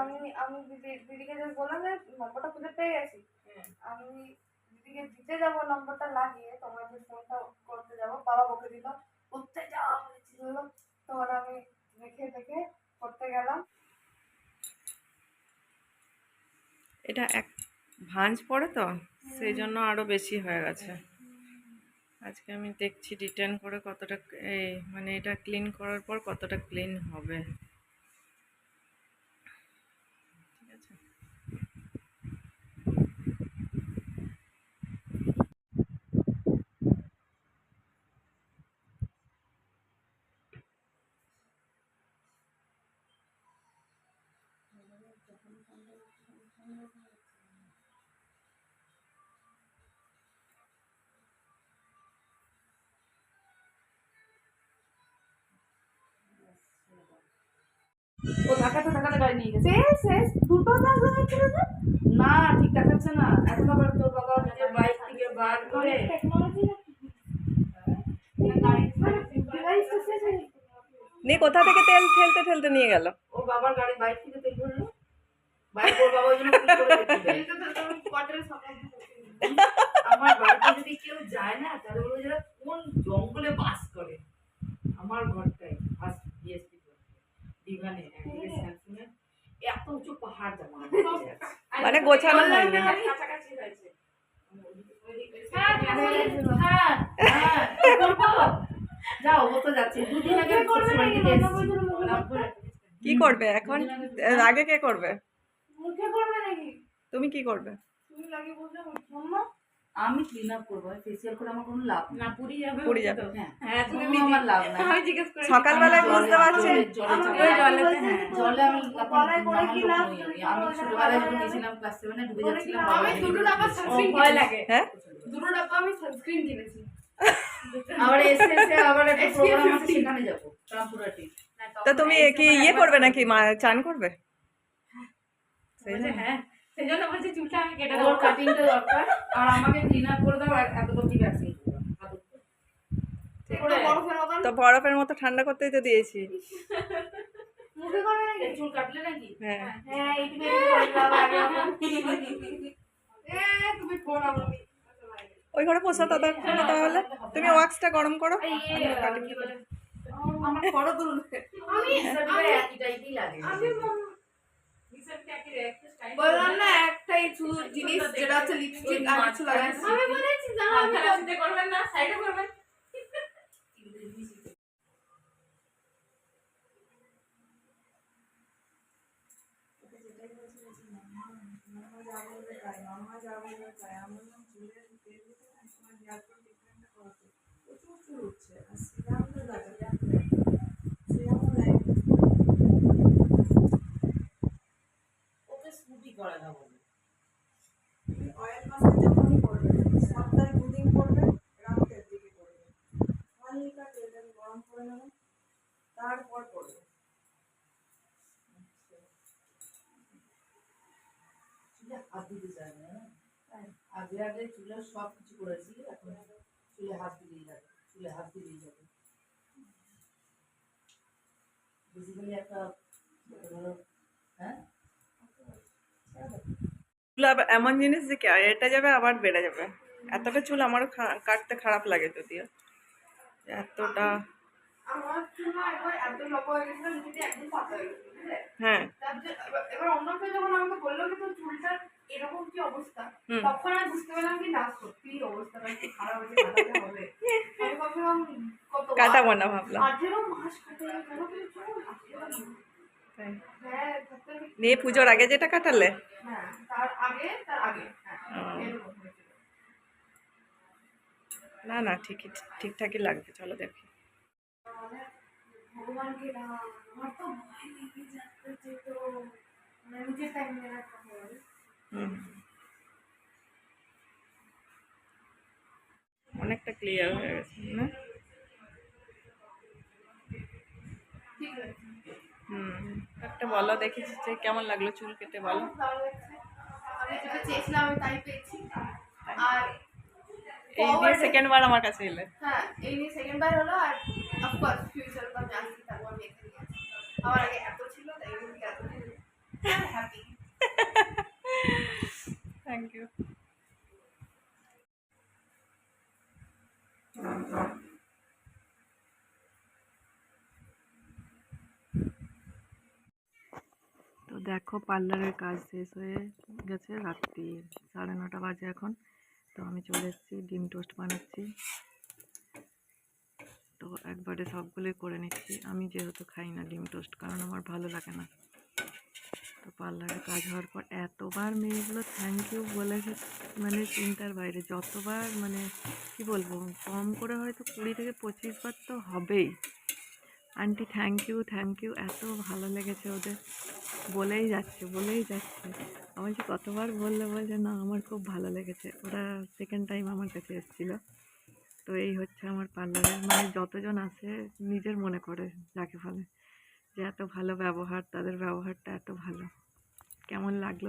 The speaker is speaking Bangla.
আমি আমি দিদি দিদিকে যে বললাম যে নম্বরটা খুঁজে পেয়ে গেছি। হ্যাঁ। আমি দিদিকে দিতে যাব নম্বরটা লাগিয়ে তোমার যে ফোনটা করতে যাব বাবা বকে দিল। করতে যাও বলেছিল তখন আমি দেখে দেখে করতে গেলাম। এটা এক ভাঁজ পড়ে তো সেই জন্য আরও বেশি হয়ে গেছে। আজকে আমি দেখছি রিটার্ন করে কতটা এই মানে এটা ক্লিন করার পর কতটা ক্লিন হবে। ও ধাক্কাতে ধাক্কাতে গাড়ি নিয়ে গেছে। দুটো দাগ যে না ঠিক দেখাচ্ছে না। এখন আবার তোর বাবা নিজের বাইক থেকে বার করে। নিয়ে কোথা থেকে তেল ঠেলতে ঠেলতে নিয়ে গেল? ওর বাবার গাড়ি বাইক আমার বাড়িতে যদি কেউ যায় না তাহলে বলব যারা কোন জঙ্গলে বাস করে? আমার ঘরটাই ফার্স্ট বিএসপি দিঘানে এত উঁচু পাহাড় জামা মানে গোছানো হয়নি। কাছাকাছি হয়েছে। কি করবে এখন? আগে কে করবে? মুখে করবে নাকি? তুমি কি করবে? তুমি লাগিয়ে বলছো মাম্মা আমি ক্লিন আপ করব ফেসিয়াল করে আমার কোনো লাভ না পুরি যাবে পুরী যাবে। হ্যাঁ হ্যাঁ কোনো আমার লাভ না আমি জিজ্ঞেস করি সকালবেলায় বুঝতে পারছে জলে জলে হ্যাঁ, জলে আমি গলায় করে কি লাভ? আমি ছোটবেলায় যখন গেছিলাম ক্লাস সেভেনে ডুবে যাচ্ছিলাম আমি দুটো ডুবে টাকা যাচ্ছিল। সানস্ক্রিন ভয় লাগে। হ্যাঁ? দুটো ডাব্বা আমি সানস্ক্রিন কিনেছি। আবার এসে এসে আবার একটা প্রোগ্রাম আছে সেখানে যাব। রামপুরহাটি তা তুমি কি ইয়ে করবে নাকি? চান করবে? হ্যাঁ সেই জন্য বলছি চুলটা আমি কেটে ওর কাটিংটা দরকার। আর আমাকে ক্লিন আপ করে দাও আর এত অব্দি ভ্যাকসিন বরফের তো বরফের মতো ঠান্ডা করতেই তো দিয়েছি। মুখে করবে নাকি? চুল কাটলে নাকি? হ্যাঁ। হ্যাঁ। তুমি ফোন আমার ওই ঘরে পোষা তাহলে। তুমি ওয়াক্সটা গরম করো। আমার করো তুলুন আমি একই টাইপই লাগে। আমি বললাম না একটাই শুধু জিনিস যেটা হচ্ছে লিপস্টিক আর কিছু লাগাচ্ছি আমি বলেছি জানো আমি করতে করবেন না সাইডে করবেন। ওকে স্কুটি করে দাও বলে অয়েল মাসাজ যখনই করবে সপ্তাহে দুদিন করবে রাতের দিকে করবে হালকা তেলটা গরম করে নেবে তারপর করবে চুলে হাত আগে আগে চুলে সব কিছু করেছি, এখন চুলে হাত যাবে, চুলে হাত যাবে। বেসিক্যালি একটা হ্যাঁ? চুল এমন জিনিস যে এটা যাবে, আবার বেড়ে যাবে। এতটা চুল আমারও কাটতে খারাপ লাগে যদিও। এতটা হয়ে এবার- এবার অন্য কেউ যখন আমাকে বলল কি তোর চুলটার এরকম কি অবস্থা তখন আমি বুঝতে পারলাম কি না সত্যি অবস্থাটা একটু খারাপ হয়েছে কাটাতে হবে। আমি ভাবলাম কত কাটাবো না ভাবলাম। আঠেরো মাস কাটে কেন কি চুল আঠেরো মাস? তাই। হ্যাঁ নিয়ে পুজোর আগে যেটা কাটালে? হ্যাঁ তার আগে তার আগে হ্যাঁ। না না ঠিকই ঠিকঠাকই লাগবে চলো দেখি। মানে ভগবানকে না আমার তো ভয় লেগে যাচ্ছে তো মানে নিজের টাইম নিয়ে রাখতে হবে হুম অনেকটা ক্লিয়ার হয়ে গেছে না ঠিক আছে হুম একটা বলো দেখি যে কেমন লাগল চুল কেটে বলো। খুব ভালো লাগছে। আমি যেটা চেয়েছিলাম আমি তাই পেয়েছি। আর এই দিয়ে সেকেন্ড বার আমার কাছে এলে। হ্যাঁ এই নিয়ে সেকেন্ড বার হলো আর অফকোর্স থ্যাংক ইউ তো দেখো, পার্লারের কাজ শেষ হয়ে গেছে, রাত্রি সাড়ে নটা বাজে এখন। তো আমি চলে এসেছি, ডিম টোস্ট বানাচ্ছি। তো একবারে সবগুলোই করে নিচ্ছি। আমি যেহেতু খাই না ডিম টোস্ট, কারণ আমার ভালো লাগে না। তো পার্লারে কাজ হওয়ার পর এতবার মেয়েগুলো থ্যাংক ইউ বলে মানে চিন্তার বাইরে। যতবার মানে কি বলব, কম করে হয়তো কুড়ি থেকে পঁচিশ বার তো হবেই। Aunty thank you thank you এত ভালো লেগেছে ওদের। বলেই যাচ্ছে বলেই যাচ্ছে। আমার যে কতবার বললে বলছে না, আমার খুব ভালো লেগেছে। ওরা সেকেন্ড টাইম আমার কাছে এসেছিল। তো এই হচ্ছে আমার পার্লারের মানে যতজন আছে নিজের মনে করে যাকে ফলে যে এত ভালো ব্যবহার, তাদের ব্যবহারটা এত ভালো। কেমন লাগল